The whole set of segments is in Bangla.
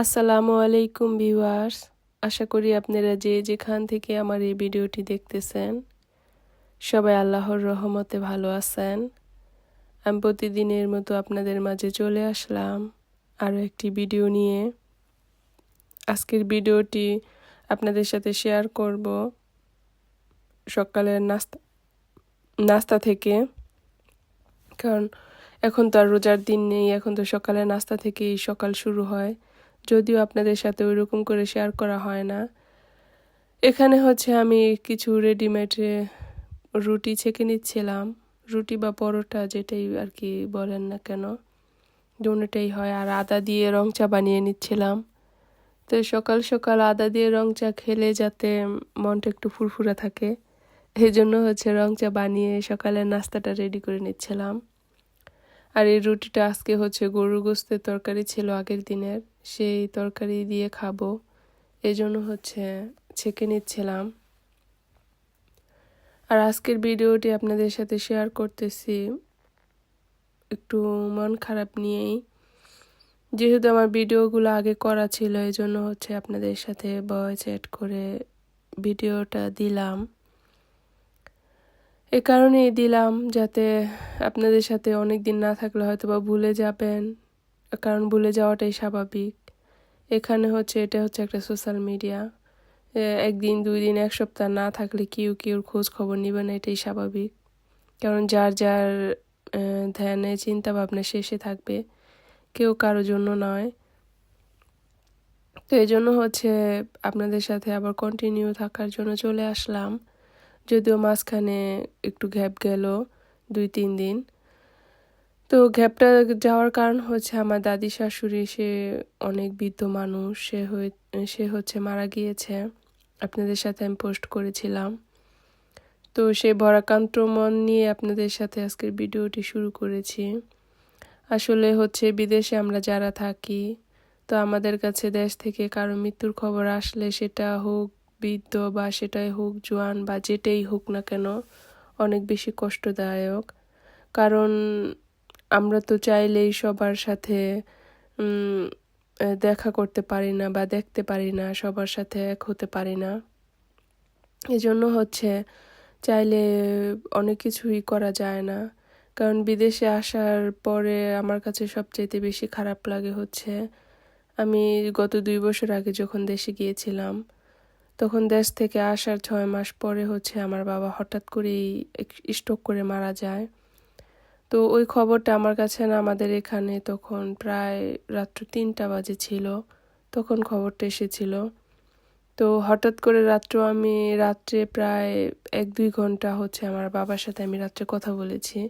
আসসালামু আলাইকুম ভিউয়ার্স। আশা করি আপনারা যে যেখান থেকে আমার এই ভিডিওটি দেখতেছেন, সবাই আল্লাহর রহমতে ভালো আছেন। আমি প্রতিদিনের মতো আপনাদের মাঝে চলে আসলাম আরও একটি ভিডিও নিয়ে। আজকের ভিডিওটি আপনাদের সাথে শেয়ার করব সকালের নাস্তা নাস্তা থেকে। কারণ এখন তো আর রোজার দিন নেই, এখন তো সকালে নাস্তা থেকেই সকাল শুরু হয়। যদিও আপনাদের সাথে ওইরকম করে শেয়ার করা হয় না। এখানে হচ্ছে আমি কিছু রেডিমেড রুটি ছেঁকে নিচ্ছিলাম। রুটি বা পরোটা যেটাই আর কি বলেন না কেন, দুটাই হয়। আর আদা দিয়ে রং চা বানিয়ে নিচ্ছিলাম। তো সকাল সকাল আদা দিয়ে রং চা খেলে যাতে মনটা একটু ফুরফুরা থাকে এই জন্য হচ্ছে রং চা বানিয়ে সকালের নাস্তাটা রেডি করে নিচ্ছিলাম। আর এই রুটিটা আজকে হচ্ছে গরুর গোস্তের তরকারি ছিল আগের দিনের। সেই তরকারি দিয়ে খাব। এই জন্য হচ্ছে ছেঁকে নিচ্ছিলাম। আর আজকের ভিডিওটি আপনাদের সাথে শেয়ার করতেছি। একটু মন খারাপ নিয়েই। যেহেতু আমার ভিডিওগুলো আগে করা ছিল এই জন্য হচ্ছে আপনাদের সাথে ভয়েস অ্যাড করে ভিডিওটা দিলাম। এ কারণেই দিলাম যাতে আপনাদের সাথে অনেক দিন না থাকলে হয়তো বা ভুলে যাবেন। কারণ ভুলে যাওয়াটাই স্বাভাবিক। এখানে হচ্ছে, এটা হচ্ছে একটা সোশ্যাল মিডিয়া একদিন দুই দিন এক সপ্তাহ না থাকলে কেউ কেউর খোঁজ খবর নেবে না, এটাই স্বাভাবিক। কারণ যার যার ধ্যানে চিন্তা ভাবনা শেষে থাকবে, কেউ কারোর জন্য নয়। তো এই জন্য হচ্ছে, আপনাদের সাথে আবার কন্টিনিউ থাকার জন্য চলে আসলাম। যদিও মাঝখানে একটু গ্যাপ গেল, দুই, তিন দিন। তো গ্যাপটা যাওয়ার কারণ হচ্ছে আমার দাদি শাশুড়ি, সে অনেক বৃদ্ধ মানুষ, সে হয়ে, সে হচ্ছে মারা গিয়েছে। আপনাদের সাথে আমি পোস্ট করেছিলাম। তো সে ভরাকান্ত মন নিয়ে আপনাদের সাথে আজকের ভিডিওটি শুরু করেছি। আসলে হচ্ছে বিদেশে আমরা যারা থাকি, তো আমাদের কাছে দেশ থেকে কারও মৃত্যুর খবর আসলে সেটা হোক বৃদ্ধ বা সেটাই হোক জোয়ান বা যেটাই হোক না কেন, অনেক বেশি কষ্টদায়ক। কারণ আমরা তো চাইলেই সবার সাথে দেখা করতে পারি না বা দেখতে পারি না, সবার সাথে এক হতে পারি না। এজন্য হচ্ছে চাইলে অনেক কিছুই করা যায় না। কারণ বিদেশে আসার পরে আমার কাছে সবচাইতে বেশি খারাপ লাগে হচ্ছে, আমি গত দুই বছর আগে যখন দেশে গিয়েছিলাম, তখন দেশ থেকে আসার ছয় মাস পরে হচ্ছে আমার বাবা হঠাৎ করেই স্ট্রোক করে মারা যায়। তো ওই খবরটা আমার কাছে না, আমাদের এখানে তখন প্রায় রাত্র তিনটা বাজে ছিল, তখন খবরটা এসেছিল। তো হঠাৎ করে রাত্র আমি রাত্রে প্রায় এক দুই ঘণ্টা হচ্ছে আমার বাবার সাথে আমি রাত্রে কথা বলেছি।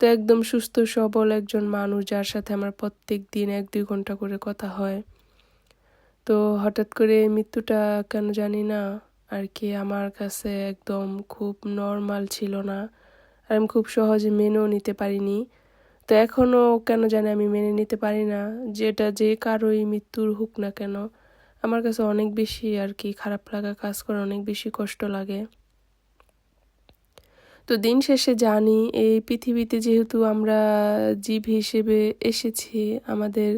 তো একদম সুস্থ, সবল একজন মানুষ যার সাথে আমার প্রত্যেক দিন এক দুই ঘণ্টা করে কথা হয়। তো হঠাৎ করে মৃত্যুটা কেন জানি না, আর কি আমার কাছে একদম খুব নর্মাল ছিল না। আর আমি খুব সহজে মেনেও নিতে পারিনি। তো এখনও কেন জানি আমি মেনে নিতে পারি না, যেটা যে কারোই মৃত্যুর হোক না কেন। আমার কাছে অনেক বেশি আর কি খারাপ লাগা কাজ করে, অনেক বেশি কষ্ট লাগে। তো দিন শেষে জানি, এই পৃথিবীতে যেহেতু আমরা জীব হিসেবে এসেছি, আমাদের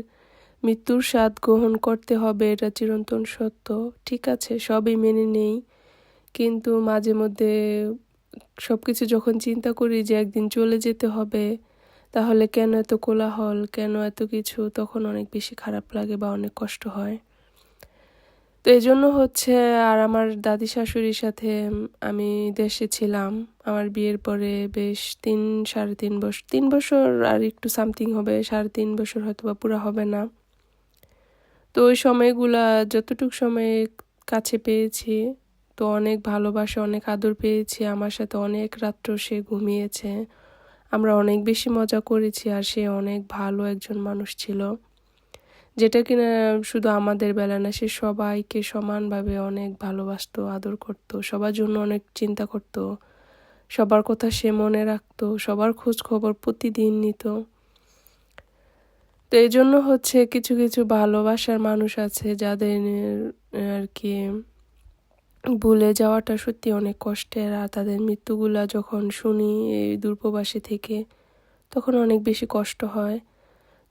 মৃত্যুর স্বাদ গ্রহণ করতে হবে, এটা চিরন্তন সত্য। ঠিক আছে, সবই মেনে নেই, কিন্তু মাঝে মধ্যে সব কিছু যখন চিন্তা করি যে একদিন চলে যেতে হবে, তাহলে কেন এত কোলাহল, কেন এত কিছু, তখন অনেক বেশি খারাপ লাগে বা অনেক কষ্ট হয়। তো এই জন্য হচ্ছে আর আমার দাদি শাশুড়ির সাথে আমি দেশে ছিলাম। আমার বিয়ের পরে বেশ তিন, সাড়ে তিন বছর তিন বছর আর একটু সামথিং হবে, সাড়ে তিন বছর হয়তো বা পুরো হবে না। তো ওই সময়গুলা যতটুক সময় কাছে পেয়েছি তো অনেক ভালোবাসা, অনেক আদর পেয়েছি। আমার সাথে অনেক রাত্র সে ঘুমিয়েছে। আমরা অনেক বেশি মজা করেছি আর সে অনেক ভালো একজন মানুষ ছিল। যেটা কিনা শুধু আমাদের বেলা না, সে সবাইকে সমানভাবে অনেক ভালোবাসতো, আদর করতো, সবার জন্য অনেক চিন্তা করত, সবার কথা সে মনে রাখতো, সবার খোঁজ খবর প্রতিদিন নিত। তো এই জন্য হচ্ছে কিছু কিছু ভালোবাসার মানুষ আছে যাদের আর কি ভুলে যাওয়াটা সত্যি অনেক কষ্টের। আর তাদের মৃত্যুগুলা যখন শুনি এই দূরপ্রবাসী থেকে, তখন অনেক বেশি কষ্ট হয়।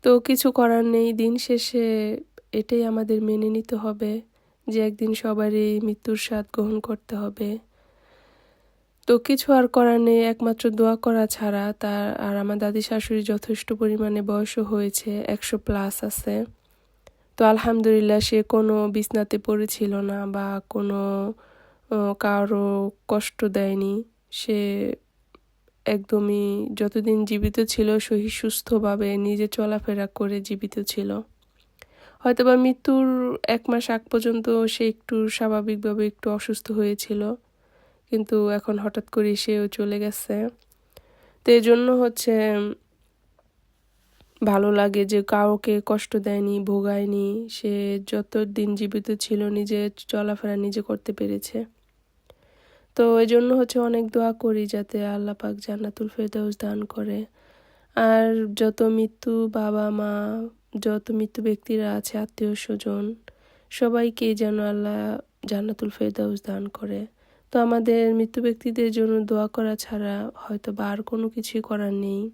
তো কিছু করার নেই, দিন শেষে এটাই আমাদের মেনে নিতে হবে যে একদিন সবারই মৃত্যুর স্বাদ গ্রহণ করতে হবে। তো কিছু আর করার নেই, একমাত্র দোয়া করা ছাড়া। তার আর আমার দাদি শাশুড়ি যথেষ্ট পরিমাণে বয়সও হয়েছে, একশো প্লাস আছে। তো আলহামদুলিল্লাহ সে কোনো বিছনাতে পড়েছিল না বা কোনো কারও কষ্ট দেয়নি। সে একদমই যতদিন জীবিত ছিল সহি সুস্থভাবে নিজে চলাফেরা করে জীবিত ছিল। হয়তোবা মৃত্যুর এক মাস আগ পর্যন্ত সে একটু স্বাভাবিকভাবে একটু অসুস্থ হয়েছিল, কিন্তু এখন হঠাৎ করে সেও চলে গেছে। তো এই জন্য হচ্ছে ভালো লাগে যে কাউকে কষ্ট দেয়নি, ভোগায়নি, সে যত দিন জীবিত ছিল নিজে চলাফেরা নিজে করতে পেরেছে। তো এই জন্য হচ্ছে অনেক দোয়া করি যাতে আল্লাহ পাক জান্নাতুল ফেরদৌস দান করে। আর যত মৃত্যু বাবা, মা, যত মৃত্যু ব্যক্তিরা আছে, আত্মীয়, স্বজন, সবাইকে যেন আল্লাহ জান্নাতুল ফেরদৌস দান করে। তো আমাদের মৃত্যু ব্যক্তিদের জন্য দোয়া করা ছাড়া হয়তো বা আর কোনো কিছুই করার নেই।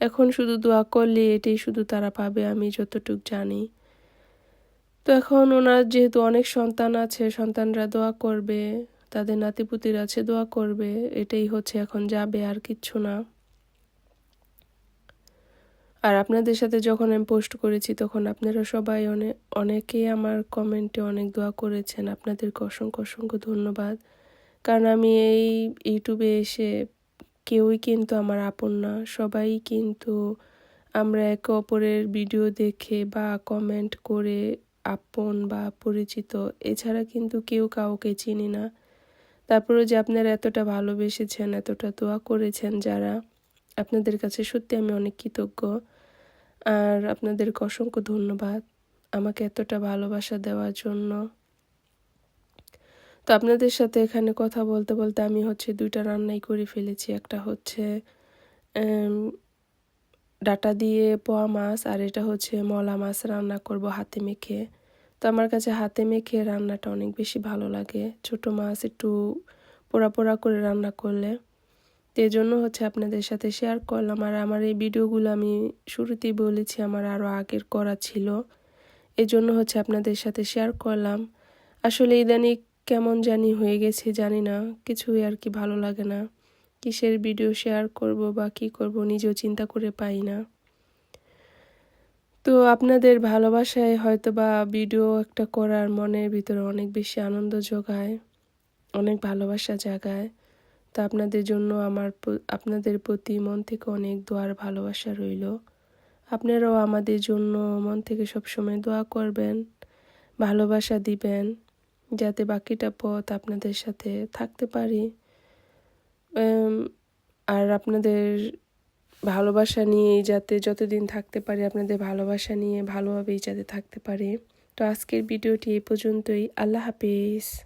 এখন শুধু দোয়া করলে এটাই শুধু তারা পাবে, আমি যতটুক জানি। তো এখন ওনার যেহেতু অনেক সন্তান আছে, সন্তানরা দোয়া করবে, তাদের নাতিপুতির আছে, দোয়া করবে, এটাই হচ্ছে এখন যাবে আর কিচ্ছু না। আর আপনাদের সাথে যখন আমি পোস্ট করেছি, তখন আপনারা সবাই অনেক অনেকেই আমার কমেন্টে অনেক দোয়া করেছেন। আপনাদেরকে অসংখ্য অসংখ্য ধন্যবাদ। কারণ আমি এই ইউটিউবে এসে কেউই কিন্তু আমার আপন না। সবাই কিন্তু আমরা একে অপরের ভিডিও দেখে বা কমেন্ট করে আপন বা পরিচিত। এছাড়া কিন্তু কেউ কাউকে চিনি না। তারপরে যে আপনারা এতটা ভালোবেসেছেন, এতটা দোয়া করেছেন যারা, আপনাদের কাছে সত্যি আমি অনেক কৃতজ্ঞ। আর আপনাদেরকে অসংখ্য ধন্যবাদ। আমাকে এতটা ভালোবাসা দেওয়ার জন্য। তো আপনাদের সাথে এখানে কথা বলতে বলতে আমি হচ্ছে দুইটা রান্নাই করে ফেলেছি। একটা হচ্ছে ডাটা দিয়ে পোয়া মাছ আর এটা হচ্ছে মলা মাছ রান্না করব হাতে মেখে। তো আমার কাছে হাতে মেখে রান্নাটা অনেক বেশি ভালো লাগে। ছোট মাছ একটু পোড়া পোড়া করে রান্না করলে। তো জন্য হচ্ছে আপনাদের সাথে শেয়ার করলাম। আর আমার এই ভিডিওগুলো আমি শুরুতেই বলেছি, আমার আরও আগের করা ছিল। এই জন্য হচ্ছে আপনাদের সাথে শেয়ার করলাম। আসলে ইদানিং কেমন জানি হয়ে গেছে জানি না, কিছুই আর কি ভালো লাগে না। কিসের ভিডিও শেয়ার করব বা কি করব নিজেও চিন্তা করে পাই না। তো আপনাদের ভালোবাসায় হয়তো বা ভিডিও একটা করার মনের ভিতরে অনেক বেশি আনন্দ যোগায় অনেক ভালোবাসা জাগায়। তো আপনাদের জন্য আমার আপনাদের প্রতি মন থেকে অনেক দোয়ার ভালোবাসা রইল। আপনারাও আমাদের জন্য মন থেকে সবসময় দোয়া করবেন, ভালোবাসা দিবেন। যাতে বাকিটা পথ আপনাদের সাথে থাকতে পারি। আর আপনাদের ভালোবাসা নিয়েই যাতে যতদিন থাকতে পারি, আপনাদের ভালোবাসা নিয়ে ভালোভাবেই যাতে থাকতে পারি। তো আজকের ভিডিওটি এই পর্যন্তই। আল্লাহ হাফিজ।